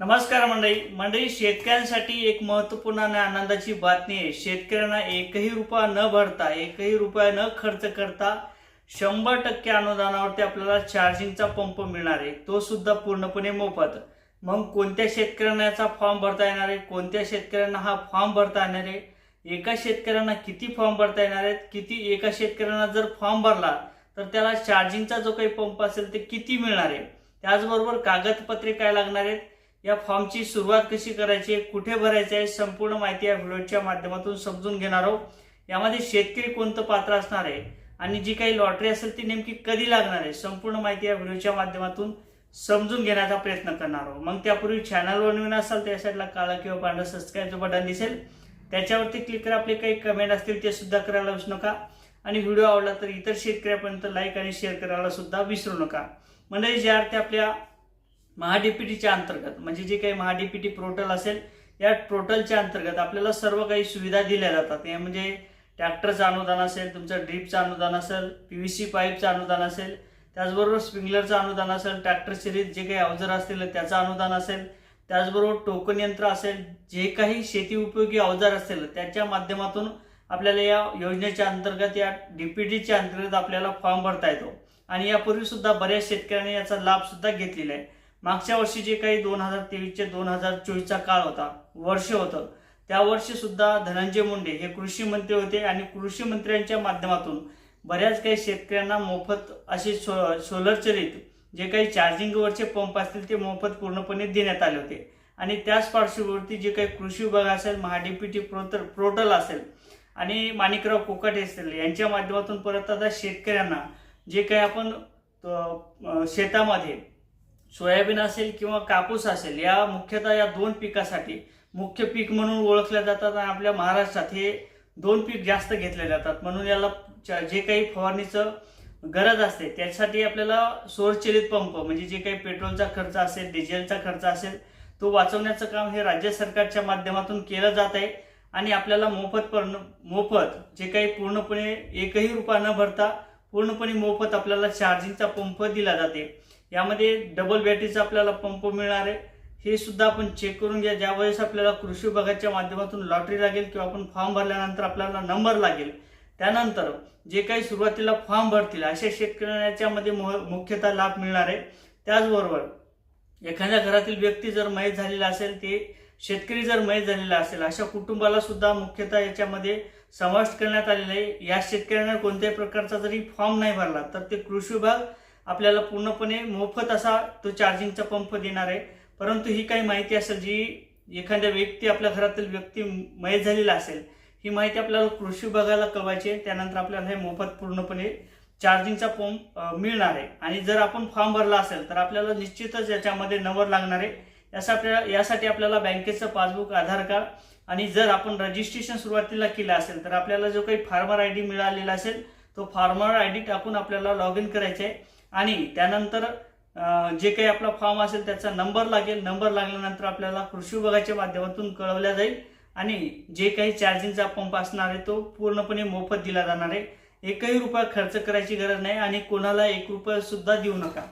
नमस्कार मंडळी. मंडळी शेतकऱ्यांसाठी एक महत्त्वपूर्ण आणि आनंदाची बातमी आहे. शेतकऱ्यांना एकही रुपया न भरता एकही रुपया न खर्च करता शंभर टक्के अनुदानावरती आपल्याला चार्जिंगचा पंप मिळणार आहे. तो सुद्धा पूर्णपणे मोफत. मग कोणत्या शेतकऱ्यांना याचा फॉर्म भरता येणार आहे? कोणत्या शेतकऱ्यांना हा फॉर्म भरता येणार आहे? एका शेतकऱ्यांना किती फॉर्म भरता येणार आहेत? किती एका शेतकऱ्यांना जर फॉर्म भरला तर त्याला चार्जिंगचा जो काही पंप असेल ते किती मिळणार आहे? त्याचबरोबर कागदपत्रे काय लागणार आहेत? या फॉर्मची सुरुवात कशी करायची आहे कुठे भरायचं आहे संपूर्ण माहिती या व्हिडिओच्या माध्यमातून समजून घेणार आहोत. यामध्ये शेतकरी कोणतं पात्र असणार आहे आणि जी काही लॉटरी असेल ती नेमकी कधी लागणार आहे संपूर्ण माहिती या व्हिडिओच्या माध्यमातून समजून घेण्याचा प्रयत्न करणार आहोत. मग त्यापूर्वी चॅनलवर नवीन असाल त्या साईडला काळा किंवा पांढरा सबस्क्राईबचं बटन दिसेल. त्याच्यावरती क्लिक करा आपले काही कमेंट असतील ते सुद्धा करायला विसरू नका. आणि व्हिडिओ आवडला तर इतर शेतकऱ्यापर्यंत लाईक आणि शेअर करायला सुद्धा विसरू नका. म्हणजे ज्या अर्थी आपल्या महाडीपीटीच्या अंतर्गत म्हणजे जे काही महाडीपीटी पोर्टल असेल या पोर्टलच्या अंतर्गत आपल्याला सर्व काही सुविधा दिल्या जातात. या म्हणजे ट्रॅक्टरचं अनुदान असेल तुमचं ड्रीपचं अनुदान असेल पी व्ही सी पाईपचं अनुदान असेल त्याचबरोबर स्प्रिंकलरचं अनुदान असेल ट्रॅक्टर सिरीज जे काही अवजार असतील त्याचं अनुदान असेल त्याचबरोबर टोकन यंत्र असेल जे काही शेती उपयोगी अवजार असेल त्याच्या माध्यमातून आपल्याला या योजनेच्या अंतर्गत या डीपीटीच्या अंतर्गत आपल्याला फॉर्म भरता येतो. आणि यापूर्वीसुद्धा बऱ्याच शेतकऱ्यांनी याचा लाभसुद्धा घेतलेला आहे. मागच्या वर्षी जे काही दोन हजार तेवीसचे दोन हजार चोवीसचा काळ होता वर्ष होतं त्या वर्षी सुद्धा धनंजय मुंडे हे कृषी मंत्री होते आणि कृषी मंत्र्यांच्या माध्यमातून बऱ्याच काही शेतकऱ्यांना मोफत असे सो सोलर चलित जे काही चार्जिंगवरचे पंप असतील ते मोफत पूर्णपणे देण्यात आले होते. आणि त्याच पार्श्वभूमीवरती जे काही कृषी विभाग असेल महाडीपीटी प्रोतर पोर्टल असेल आणि माणिकराव कोकाटे असतील यांच्या माध्यमातून परत आता शेतकऱ्यांना जे काही आपण शेतामध्ये सोयाबीन असेल किंवा कापूस असेल या मुख्यतः या दोन पिकासाठी मुख्य पीक म्हणून ओळखल्या जातात आणि आपल्या महाराष्ट्रात हे दोन पीक जास्त घेतले जातात. म्हणून याला जे काही फवारणीचं गरज असते त्यासाठी आपल्याला सौरचलित पंप म्हणजे जे काही पेट्रोलचा खर्च असेल डिझेलचा खर्च असेल तो वाचवण्याचं काम हे राज्य सरकारच्या माध्यमातून केलं जात आहे. आणि आपल्याला मोफत पण मोफत जे काही पूर्णपणे एकही रुपया न भरता पूर्णपणे मोफत आपल्याला चार्जिंगचा पंप दिला जाते. यामध्ये डबल बॅटरीचा आपल्याला पंप मिळणार आहे. हे सुद्धा आपण चेक करून घ्या. ज्या वेळेस आपल्याला कृषी विभागाच्या माध्यमातून लॉटरी लागेल किंवा आपण फॉर्म भरल्यानंतर आपल्याला नंबर लागेल त्यानंतर जे काही सुरुवातीला फॉर्म भरतील अशा शेतकऱ्याच्यामध्ये मुख्यतः लाभ मिळणार आहे. त्याचबरोबर एखाद्या घरातील व्यक्ती जर मयत झालेला असेल ते शेतकरी जर मयत झालेला असेल अशा कुटुंबाला सुद्धा मुख्यतः याच्यामध्ये समाविष्ट करण्यात आलेला आहे. या शेतकऱ्यांना कोणत्याही प्रकारचा जरी फॉर्म नाही भरला तर ते कृषी विभाग आपल्याला पूर्णपणे मोफत असा तो चार्जिंगचा पंप देणार आहे. परंतु ही काही माहिती असेल जी एखाद्या व्यक्ती आपल्या घरातील व्यक्ती मयत झालेला असेल ही माहिती आपल्याला कृषी विभागाला कळवायची आहे. त्यानंतर आपल्याला हे मोफत पूर्णपणे चार्जिंगचा पंप मिळणार आहे. आणि जर आपण फॉर्म भरला असेल तर आपल्याला निश्चितच याच्यामध्ये नंबर लागणार आहे. यासा आपल्याला यासाठी आपल्याला बँकेचं पासबुक आधार कार्ड आणि जर आपण रजिस्ट्रेशन सुरुवातीला केलं असेल तर आपल्याला जो काही फार्मर आय डी मिळालेला असेल तो फार्मर आय डी टाकून आपल्याला लॉग इन करायचं आहे. आणि त्यानंतर जे काही आपला फॉर्म असेल त्याचा नंबर लागेल. नंबर लागल्यानंतर आपल्याला कृषी विभागाच्या माध्यमातून कळवल्या जाईल. आणि जे काही चार्जिंगचा पंप असणार आहे तो पूर्णपणे मोफत दिला जाणार आहे. एकही रुपया खर्च करायची गरज नाही आणि कोणाला एक रुपया सुद्धा देऊ नका.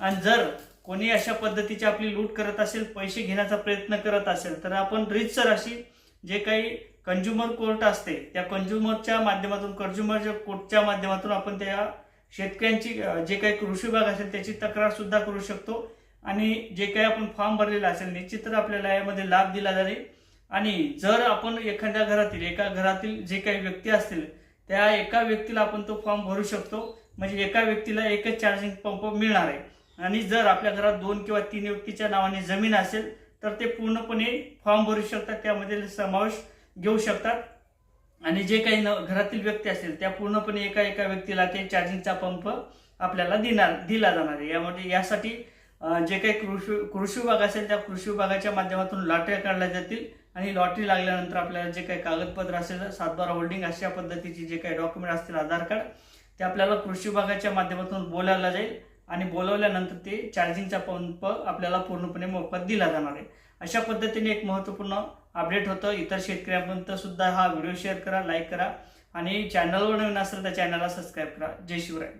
आणि जर कोणी अशा पद्धतीची आपली लूट करत असेल पैसे घेण्याचा प्रयत्न करत असेल तर आपण रितसर अशी जे काही कंझ्युमर कोर्ट असते त्या कंझ्युमरच्या माध्यमातून कंझ्युमर कोर्टच्या माध्यमातून आपण त्या शेतकऱ्यांची जे काही कृषी विभाग असेल त्याची तक्रार सुद्धा करू शकतो. आणि जे काही आपण फॉर्म भरलेला असेल निश्चितच आपल्याला यामध्ये लाभ दिला जाईल. आणि जर आपण एखाद्या घरातील एका घरातील जे काही व्यक्ती असतील त्या एका व्यक्तीला आपण तो फॉर्म भरू शकतो. म्हणजे एका व्यक्तीला एकच चार्जिंग पंप मिळणार आहे. आणि जर आपल्या घरात दोन किंवा तीन व्यक्तीच्या नावाने जमीन असेल तर ते पूर्णपणे फॉर्म भरू शकतात. त्यामध्ये समावेश घेऊ शकतात. आणि जे काही न घरातील व्यक्ती असतील त्या पूर्णपणे एका एका व्यक्तीला ते चार्जिंगचा पंप आपल्याला देणार दिला जाणार आहे. यामध्ये यासाठी जे काही कृषी कृषी विभाग असेल त्या कृषी विभागाच्या माध्यमातून लॉटऱ्या काढल्या जातील. आणि लॉटरी लागल्यानंतर आपल्याला जे काही कागदपत्र असेल सातबारा होल्डिंग अशा पद्धतीचे जे काही डॉक्युमेंट असतील आधार कार्ड ते आपल्याला कृषी विभागाच्या माध्यमातून बोलायला जाईल. आणि बोलवल्यानंतर ते चार्जिंगचा पंप आपल्याला पूर्णपणे मोफत दिला जाणार आहे. अशा पद्धतीने एक महत्त्वपूर्ण अपडेट होतं. इतर शेतकऱ्यांपर्यंत सुद्धा हा व्हिडिओ शेअर करा लाईक करा आणि चॅनलवर नवीन असेल तर चॅनलला सबस्क्राईब करा. जय शिवराय.